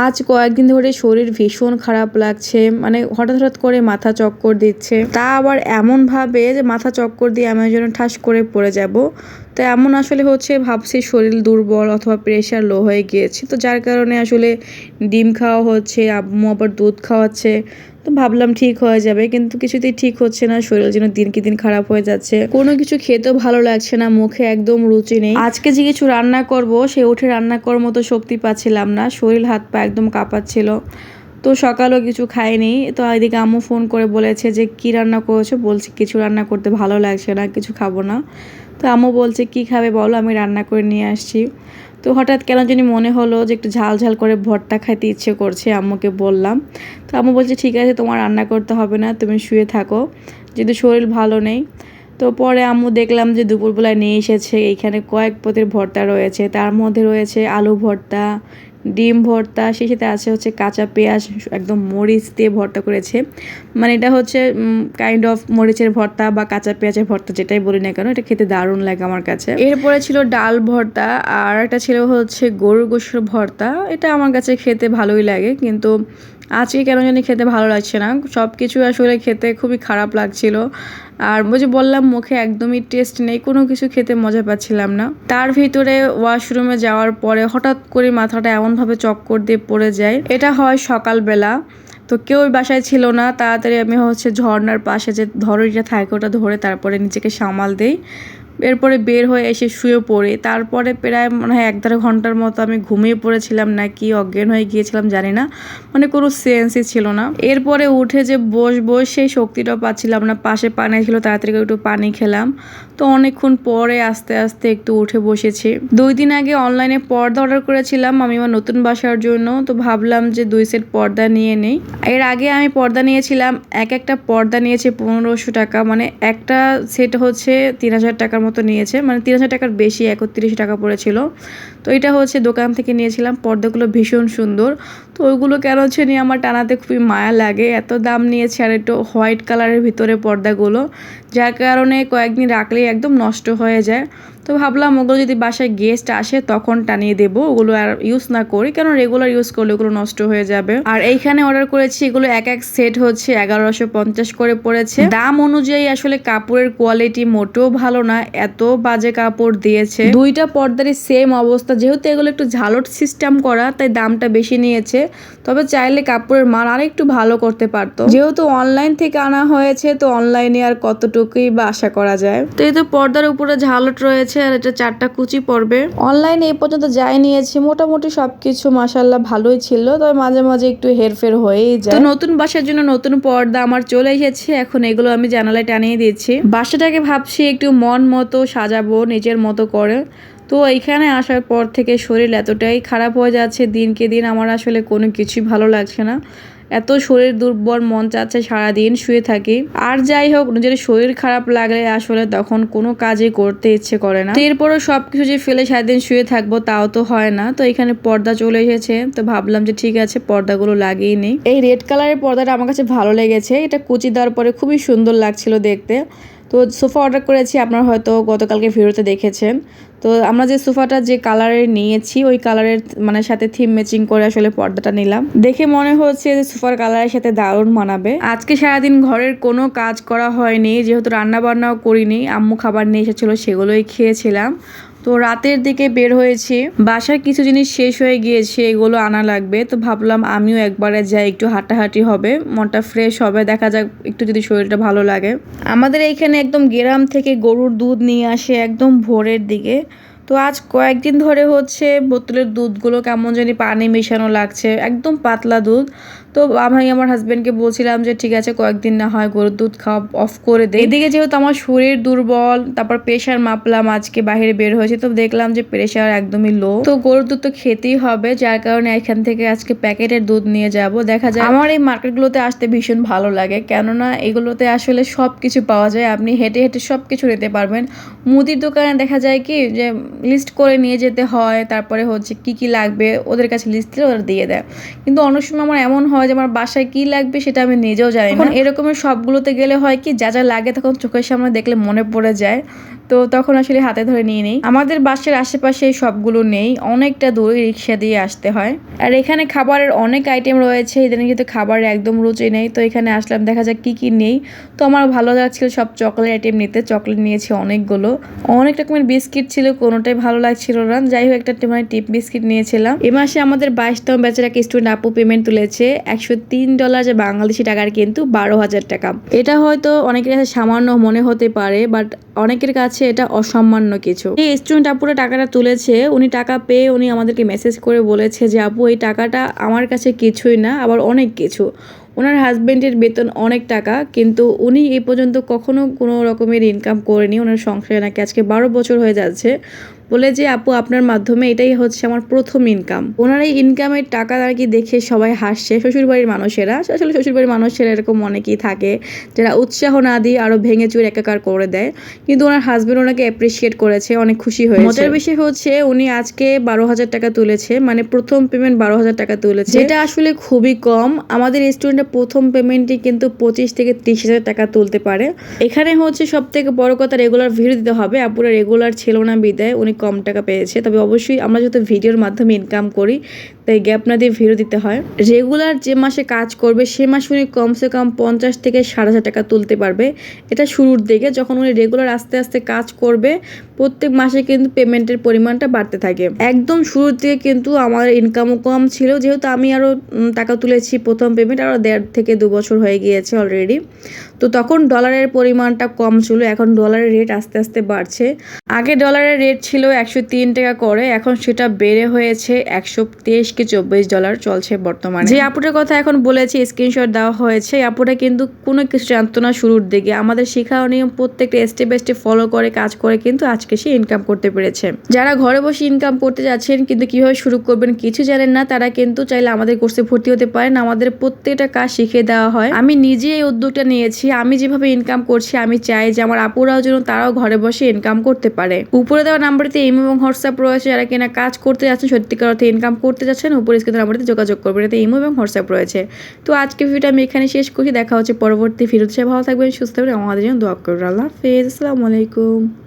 আজ কয়েকদিন ধরে শরীর ভীষণ খারাপ লাগছে মানে হঠাৎ হঠাৎ করে মাথা চক্কর দিচ্ছে। তা আবার এমন ভাবে যে মাথা চক্কর দিয়ে আমি যেন ঠাস করে পড়ে যাব। তো এমন আসলে হচ্ছে, ভাবছি শরীর দুর্বল অথবা প্রেশার লো হয়ে গিয়েছে। তো যার কারণে আসলে ডিম খাওয়া হচ্ছে, আম্মু আবার দুধ খাওয়াচ্ছে। তো ভাবলাম ঠিক হয়ে যাবে, কিন্তু কিছুতেই ঠিক হচ্ছে না, শরীর যেন দিনকে দিন খারাপ হয়ে যাচ্ছে। কোনো কিছু খেতেও ভালো লাগছে না, মুখে একদম রুচি নেই। আজকে যে কিছু রান্না করব, সে উঠে রান্না করার মতো শক্তি পাচ্ছিলাম না, শরীর হাত পা একদম কাঁপাচ্ছিল। তো সকালও কিছু খাইনি, তো এদিকে আম্মু ফোন করে বলেছে যে, কি রান্না করেছ? বলছি, কিছু রান্না করতে ভালো লাগছে না, কিছু খাব না। তো আম্মু বলছে, কি খাবে বলো, আমি রান্না করে নিয়ে আসছি। তো হঠাৎ কেন জানি মনে হলো যে একটু ঝাল ঝাল করে ভর্তা খাইতে ইচ্ছে করছে আম্মুকে বললাম। তো আম্মু বলছে, ঠিক আছে, তোমার রান্না করতে হবে না, তুমি শুয়ে থাকো, যেহেতু শরীর ভালো নেই। তো পরে আম্মু দেখলাম যে দুপুরবেলায় নিয়ে এসেছে এইখানে কয়েক পদের ভর্তা রয়েছে, তার মধ্যে রয়েছে আলু ভর্তা ডিম ভর্তা, সেই সাথে আছে হচ্ছে কাঁচা পেঁয়াজ, একদম মরিচ দিয়ে ভর্তা করেছে। মানে এটা হচ্ছে কাইন্ড অফ মরিচের ভর্তা বা কাঁচা পেঁয়াজের ভর্তা যেটাই বলি না কেন, এটা খেতে দারুণ লাগে আমার কাছে। এরপরে ছিল ডাল ভর্তা, আর একটা ছিল হচ্ছে গরুর গোসর ভর্তা, এটা আমার কাছে খেতে ভালোই লাগে, কিন্তু আজকে কেন জানি খেতে ভালো লাগছে না। সব কিছু আসলে খেতে খুবই খারাপ লাগছিল। আর বুঝে বললাম, মুখে একদমই টেস্ট নেই, কোনো কিছু খেতে মজা পাচ্ছিলাম না। তার ভিতরে ওয়াশরুমে যাওয়ার পরে হঠাৎ করে মাথাটা এমনভাবে চক্কর দিয়ে পড়ে যায়। এটা হয় সকালবেলা। তো কেউ বাসায় ছিল না। তাড়াতাড়ি আমি হচ্ছে ঝর্নার পাশে যে ধরইটা থাকে, ওটা ধরে তারপরে নিজেকে সামাল দেই। এরপরে বের হয়ে এসে শুয়ে পড়ে। তারপরে প্রায় মনে হয় এক দেড় ঘণ্টার মতো আমি ঘুমিয়ে পড়েছিলাম নাকি অজ্ঞান হয়ে গিয়েছিলাম জানি না। মানে কোনো সেন্সই ছিল না। এরপরে উঠে যে বস বস সেই শক্তিটাও পাচ্ছিলাম না। পাশে পানি ছিল, তাড়াতাড়ি একটু পানি খেলাম। তো অনেকক্ষণ পরে আস্তে আস্তে একটু উঠে বসেছি। দুই দিন আগে অনলাইনে পর্দা অর্ডার করেছিলাম আমি আমার নতুন বাসার জন্য। তো ভাবলাম যে দুই সেট পর্দা নিয়ে নেই। এর আগে আমি পর্দা নিয়েছিলাম, এক একটা পর্দা নিয়েছে পনেরোশো টাকা। মানে একটা সেট হচ্ছে তিন হাজার টাকার মতো নিয়েছে। মানে তিন হাজার টাকার বেশি, একত্রিশ টাকা পড়েছিল। তো এটা হচ্ছে দোকান থেকে নিয়েছিলাম। পর্দাগুলো ভীষণ সুন্দর। তো ওইগুলো কেন হচ্ছে নিয়ে আমার টানাতে খুবই মায়া লাগে। এত দাম নিয়েছে আর একটু হোয়াইট কালারের ভিতরে পর্দাগুলো। যার কারণে কয়েকদিন রাখলেই একদম নষ্ট হয়ে যায়। তো ভাবলাম ওগুলো যদি বাসায় গেস্ট আসে, তখন টানিয়ে দেবো। ওগুলো আর ইউজ না করি কেন রেগুলার ইউজ করলে ওগুলো নষ্ট হয়ে যাবে। আর এইখানে অর্ডার করেছি, এগুলো এক এক সেট হচ্ছে, এগারোশো পঞ্চাশ করে পড়েছে। দাম অনুযায়ী আসলে কাপড়ের কোয়ালিটি মোটেও ভালো না, এত বাজে কাপড় দিয়েছে। দুইটা পর্দারই সেম অবস্থা, যেহেতু এগুলো একটু ঝালট সিস্টেম করা, তাই দামটা বেশি নিয়েছে। তবে চাইলে কাপড়ের মান আর একটু ভালো করতে পারতো। যেহেতু অনলাইন থেকে আনা হয়েছে, তো অনলাইনে আর কতটুকুই বা আশা করা যায়? তো এই তো পর্দার উপরে ঝালট রয়েছে আর এটা চারটা কুচি পড়বে। অনলাইনে এই পর্যন্ত যাই নিয়েছি, মোটামুটি সবকিছু মাসাল্লাহ ভালোই ছিল, তবে মাঝে মাঝে একটু হেরফের হয়েই যায়। তো নতুন বাসার জন্য নতুন পর্দা আমার চলে এসেছে, এখন এগুলো আমি জানালায় টানিয়ে দিচ্ছি। বাসাটাকে ভাবছি একটু মন মতো সাজাবো, নিজের মতো করে। তো এইখানে আসার পর থেকে শরীর এতটাই খারাপ হয়ে যাচ্ছে, দিনকে দিন আমার আসলে কোনো কিছুই ভালো লাগছে না। এত শরীর দুর্বল, মন চাচ্ছে সারাদিন শুয়ে থাকি। আর যাই হোক, নিজের শরীর খারাপ লাগলে আসলে তখন কোনো কাজই করতে ইচ্ছে করে না। এরপরও সব কিছু যে ফেলে সারাদিন শুয়ে থাকব তাও তো হয় না। তো এখানে পর্দা চলে এসেছে। তো ভাবলাম যে ঠিক আছে, পর্দাগুলো লাগিয়ে নেই। এই রেড কালারের পর্দাটা আমার কাছে ভালো লেগেছে। এটা কুচি দেওয়ার পরে খুবই সুন্দর লাগছিল দেখতে। তো সোফা অর্ডার করেছি, আপনারা হয়তো গতকালকে ভিডিওতে দেখেছেন। তো আমরা যে সোফাটা যে কালারের নিয়েছি, ওই কালারের মানে সাথে থিম ম্যাচিং করে আসলে পর্দাটা নিলাম। দেখে মনে হচ্ছে যে সোফার কালারের সাথে দারুণ মানাবে। আজকে সারাদিন ঘরের কোনো কাজ করা হয়নি, যেহেতু রান্না বান্নাও করিনি, আম্মু খাবার নিয়ে এসেছিল, সেগুলোই খেয়েছিলাম। তো রাতের দিকে বের হয়েছি। বাসার কিছু জিনিস শেষ হয়ে গিয়েছে, এগুলো আনা লাগবে। তো ভাবলাম আমিও একবারে যাই, একটু হাঁটাহাঁটি হবে। মনটা ফ্রেশ হবে, দেখা যাক একটু যদি শরীরটা ভালো লাগে। আমাদের এইখানে একদম গ্রাম থেকে গরুর দুধ নিয়ে আসে একদম ভোরের দিকে। তো আজ কয়েকদিন ধরে হচ্ছে বোতলের দুধগুলো কেমন জানি পানি মেশানো লাগছে, একদম পাতলা দুধ। তো আমি আমার হাজব্যান্ডকে বলছিলাম যে, ঠিক আছে, কয়েকদিন না হয় গরুর দুধ খাওয়া অফ করে দেয় এদিকে যেহেতু আমার শরীর দুর্বল, তারপর প্রেশার মাপলাম, আজকে বাইরে বের হয়েছে, তো দেখলাম যে প্রেশার একদমই লো তো গরুর দুধ তো খেতেই হবে, যার কারণে এখান থেকে আজকে প্যাকেটের দুধ নিয়ে যাব। দেখা যায় আমার এই মার্কেটগুলোতে আসতে ভীষণ ভালো লাগে, কেননা এগুলোতে আসলে সব কিছু পাওয়া যায়। আপনি হেঁটে হেঁটে সব কিছু নিতে পারবেন। মুদির দোকানে দেখা যায় কি যে লিস্ট করে নিয়ে যেতে হয়, তারপরে হচ্ছে কি কি লাগবে, ওদের কাছে লিস্ট দিলে ওরা দিয়ে দেয়। কিন্তু অনেক সময় আমার এমন হয় যে আমার বাসায় কি লাগবে সেটা আমি নিজেও জানি না। এরকমের সবগুলোতে গেলে হয় কি যা যা লাগে তখন চোখের সামনে দেখলে মনে পড়ে যায়। তো তখন আসলে হাতে ধরে নিয়ে নেই। আমাদের বাসের আশেপাশে এই সবগুলো নেই অনেকটা দূরে রিক্সা দিয়ে আসতে হয়। আর এখানে খাবারের অনেক আইটেম রয়েছে ইদানিং কিন্তু খাবারের একদম রুচি নেই। তো এখানে আসলাম দেখা যাক কি কি নেই। তো আমার ভালো লাগছিল সব চকলেট আইটেম নিতে চকলেট নিয়েছি অনেকগুলো। অনেক রকমের বিস্কিট ছিল কোনোটাই ভালো লাগছিল না। যাই হোক একটা মানে টিপ বিস্কিট নিয়েছিলাম। এ মাসে আমাদের বাইশতম ব্যাচের এক স্টুডেন্ট আপু পেমেন্ট তুলেছে। একশো তিন ডলার যে বাংলাদেশি টাকার কিন্তু বারো হাজার টাকা। এটা হয়তো অনেকের কাছে সামান্য মনে হতে পারে বাট অনেকের কাছে এটা অসামান্য কিছু। এই স্টুডেন্ট আপুরা টাকাটা তুলেছে, উনি টাকা পেয়ে উনি আমাদেরকে মেসেজ করে বলেছে যে, আপু, এই টাকাটা আমার কাছে কিছুই না, আবার অনেক কিছু। ওনার হাজব্যান্ডের বেতন অনেক টাকা, কিন্তু উনি এই পর্যন্ত কখনো কোনো রকমের ইনকাম করেনি। ওনার সংসারে নাকি আজকে বারো বছর হয়ে যাচ্ছে। বলে যে আপু আপনার মাধ্যমে এটাই হচ্ছে আমার প্রথম ইনকাম ওনার এই ইনকামের টাকা আর কি দেখে সবাই হাসছে? শ্বশুরবাড়ির মানুষেরা? আসলে শ্বশুরবাড়ির মানুষেরা এরকম অনেকেই থাকে যারা উৎসাহ না দিয়ে আরও ভেঙে চুর একাকার করে দেয়। কিন্তু ওনার হাজবেন্ড ওনাকে অ্যাপ্রিসিয়েট করেছে অনেক খুশি হয়েছে। মজার বিষয় হচ্ছে উনি আজকে বারো হাজার টাকা তুলেছে মানে প্রথম পেমেন্ট বারো হাজার টাকা তুলেছে। যেটা আসলে খুবই কম। আমাদের স্টুডেন্টের প্রথম পেমেন্টই কিন্তু পঁচিশ থেকে ত্রিশ হাজার টাকা তুলতে পারে। এখানে হচ্ছে সব থেকে বড় কথা রেগুলার ভিডিও দিতে হবে। আপুরা রেগুলার ছিল না বিদায় উনি কম টাকা পেয়েছে। তবে অবশ্যই আমরা যত ভিডিওর মাধ্যমে ইনকাম করি তাই গ্যাপ না দিয়ে ভিডিও দিতে হয়। রেগুলার যে মাসে কাজ করবে, সে মাসে উনি কমসে কম পঞ্চাশ থেকে ষাট হাজার টাকা তুলতে পারবে। এটা শুরুর দিকে যখন উনি রেগুলার আস্তে আস্তে কাজ করবে, প্রত্যেক মাসে কিন্তু পেমেন্টের পরিমাণটা বাড়তে থাকে। একদম শুরুর দিকে কিন্তু আমার ইনকামও কম ছিল, যেহেতু আমি আরও টাকা তুলেছি প্রথম পেমেন্ট আরও দেড় থেকে দু বছর হয়ে গিয়েছে অলরেডি তো তখন ডলারের পরিমাণটা কম ছিল, এখন ডলারের রেট আস্তে আস্তে বাড়ছে। আগে ডলারের রেট ছিল একশো তিন টাকা করে, এখন সেটা বেড়ে হয়েছে একশো তেইশ কি চব্বিশ ডলার চলছে বর্তমানে? যে আপুটার কথা এখন বলেছি স্ক্রিনশট দেওয়া হয়েছে, আপুটা কিন্তু কোনো কিছু জানতো না শুরুর দিকে। আমাদের শেখানো নিয়ম প্রত্যেকটা স্টেপ বাই স্টেপ ফলো করে, কাজ করে কিন্তু আজকে সে ইনকাম করতে পেরেছে। যারা ঘরে বসে ইনকাম করতে যাচ্ছেন কিন্তু কীভাবে শুরু করবেন কিছু জানেন না, তারা কিন্তু চাইলে আমাদের কোর্সে ভর্তি হতে পারেন। আমাদের প্রত্যেকটা কাজ শিখিয়ে দেওয়া হয়। আমি নিজে এই উদ্যোগটা নিয়েছি। আমি যেভাবে ইনকাম করছি, আমি চাই যে আমার আপুরাও যেন তারাও ঘরে বসে ইনকাম করতে পারে। উপরে দেওয়া নাম্বারটিতে এম এবং হোয়াটসঅ্যাপ রয়েছে। যারা কিনা কাজ করতে যাচ্ছেন, সত্যিকার অর্থে ইনকাম করতে যাচ্ছেন উপরে স্ক্রিনের নাম্বারটিতে যোগাযোগ করবেন। এতে ইমো এবং হোয়াটসঅ্যাপ রয়েছে। তো আজকে ভিডিওটা আমি এখানে শেষ করি দেখা হচ্ছে পরবর্তী ভিডিওতে। ভালো থাকবেন, সুস্থ থাকবেন। আমাদের জন্য দোয়া করবেন। আল্লাহ হাফেজ। আসসালামু আলাইকুম।